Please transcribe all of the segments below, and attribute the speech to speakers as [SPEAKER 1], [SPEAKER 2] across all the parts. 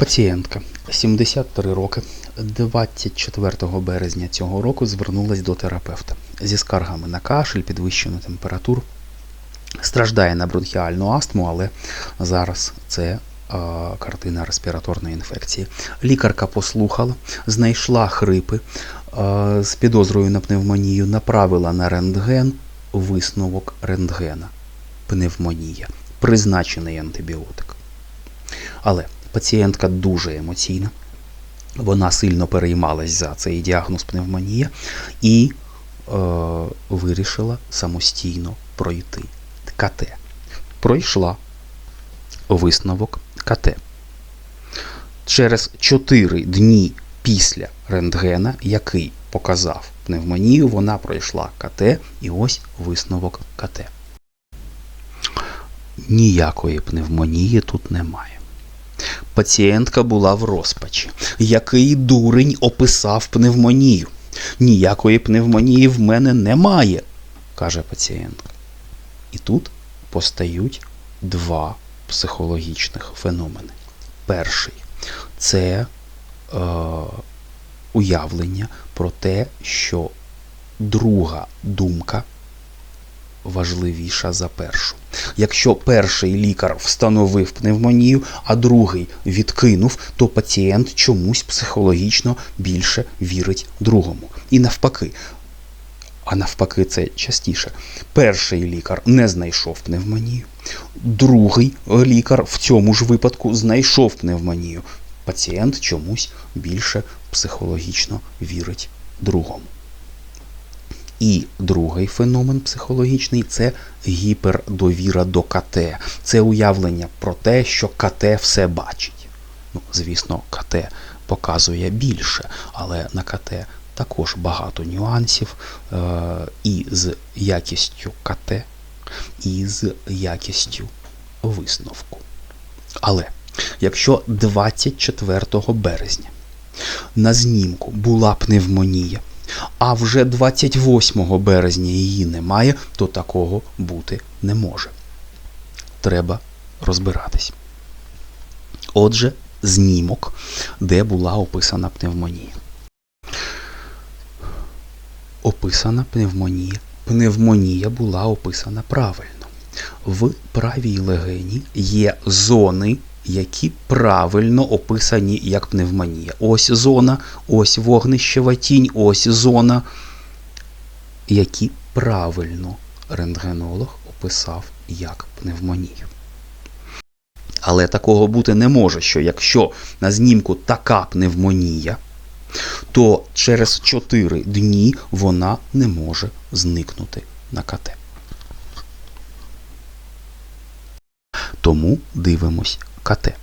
[SPEAKER 1] Пацієнтка 73 роки 24 березня цього року звернулась до терапевта зі скаргами на кашель, підвищену температуру. Страждає на бронхіальну астму, але зараз це картина респіраторної інфекції. Лікарка послухала, знайшла хрипи з підозрою на пневмонію, направила на рентген висновок рентгена. Пневмонія, призначений антибіотик. Але пацієнтка дуже емоційна. Вона сильно переймалась за цей діагноз пневмонія і е, вирішила самостійно пройти КТ. Пройшла висновок КТ. Через 4 дні після рентгена, який показав пневмонію, вона пройшла КТ і ось висновок КТ. Ніякої пневмонії тут немає. Пацієнтка була в розпачі. Який дурень описав пневмонію? Ніякої пневмонії в мене немає, каже пацієнтка. І тут постають два психологічних феномени. Перший це е, уявлення про те, що друга думка важливіша за першу. Якщо перший лікар встановив пневмонію, а другий відкинув, то пацієнт чомусь психологічно більше вірить другому. І навпаки. А навпаки, це частіше. Перший лікар не знайшов пневмонію, другий лікар в цьому ж випадку знайшов пневмонію. Пацієнт чомусь більше психологічно вірить другому. І другий феномен психологічний це гіпердовіра до КТ. Це уявлення про те, що КТ все бачить. Ну, звісно, КТ показує більше, але на КТ також багато нюансів е- і з якістю КТ, і з якістю висновку. Але якщо 24 березня на знімку була пневмонія, а вже 28 березня її немає, то такого бути не може. Треба розбиратись. Отже, знімок, де була описана пневмонія. Описана пневмонія. Пневмонія була описана правильно. В правій легені є зони, які правильно описані як пневмонія. Ось зона, ось вогнищева тінь, ось зона, які правильно рентгенолог описав як пневмонію. Але такого бути не може, що якщо на знімку така пневмонія, то через 4 дні вона не може зникнути на КТ. Тому дивимось КТ.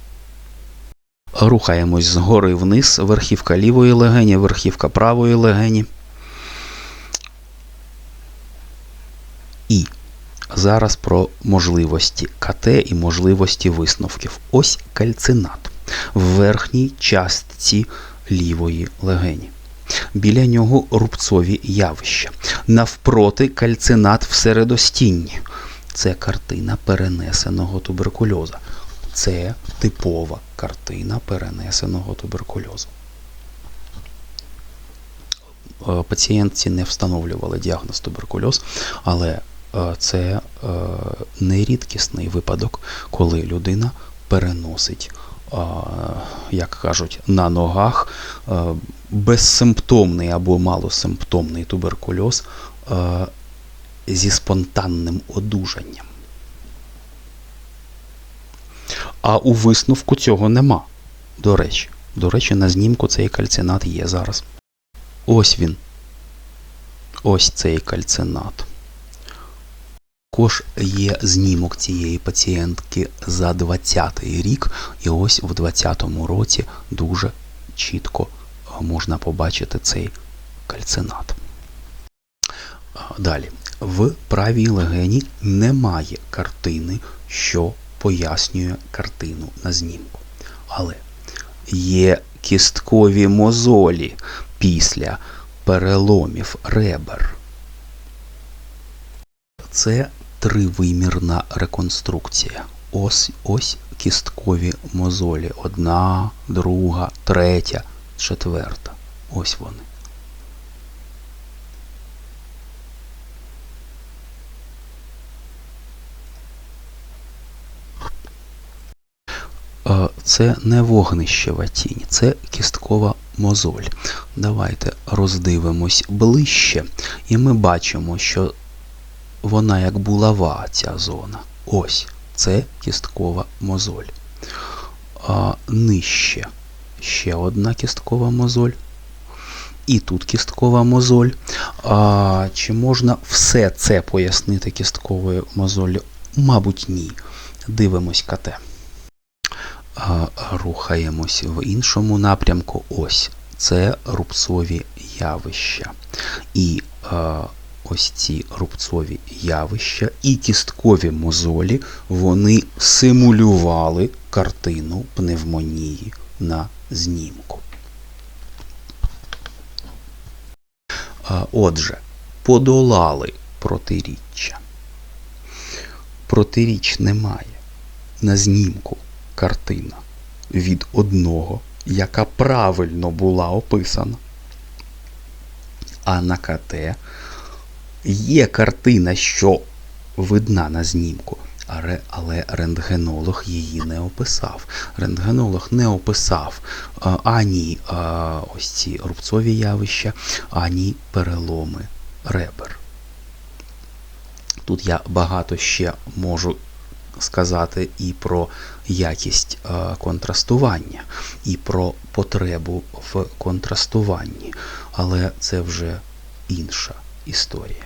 [SPEAKER 1] Рухаємось згори вниз, верхівка лівої легені, верхівка правої легені. І зараз про можливості КТ і можливості висновків. Ось кальцинат в верхній частці лівої легені. Біля нього рубцові явища. Навпроти кальцинат в середостінні. Це картина перенесеного туберкульоза. Це типова картина перенесеного туберкульозу. Е, Пацієнтці не встановлювали діагноз туберкульоз, але е, це е, нерідкісний випадок, коли людина переносить, як кажуть, на ногах безсимптомний або малосимптомний туберкульоз зі спонтанним одужанням. А у висновку цього нема. До речі, до речі, на знімку цей кальцинат є зараз. Ось він. Ось цей кальцинат. Також є знімок цієї пацієнтки за 20-й рік, і ось в 20-му році дуже чітко можна побачити цей кальцинат. Далі. В правій легені немає картини, що пояснює картину на знімку. Але є кісткові мозолі після переломів ребер. Це тривимірна реконструкція. ось, ось кісткові мозолі. Одна, друга, третя, четверта. Ось вони. Е, Це не вогнищева тінь, це кісткова мозоль. Давайте роздивимось ближче, і ми бачимо, що вона як булава, ця зона. Ось це кісткова мозоль. А, нижче ще одна кісткова мозоль. І тут кісткова мозоль. А, чи можна все це пояснити кістковою мозоллю? Мабуть, ні. Дивимось КТ. Рухаємось в іншому напрямку. Ось це рубцові явища. І ось ці рубцові явища і кісткові мозолі вони симулювали картину пневмонії на знімку. Отже, подолали протиріччя. Протиріч немає. На знімку картина від одного, яка правильно була описана. А на КТ є картина, що видна на знімку, але, рентгенолог її не описав. Рентгенолог не описав а, ані а, ось ці рубцові явища, ані переломи ребер. Тут я багато ще можу сказати і про якість е, контрастування, і про потребу в контрастуванні, але це вже інша історія.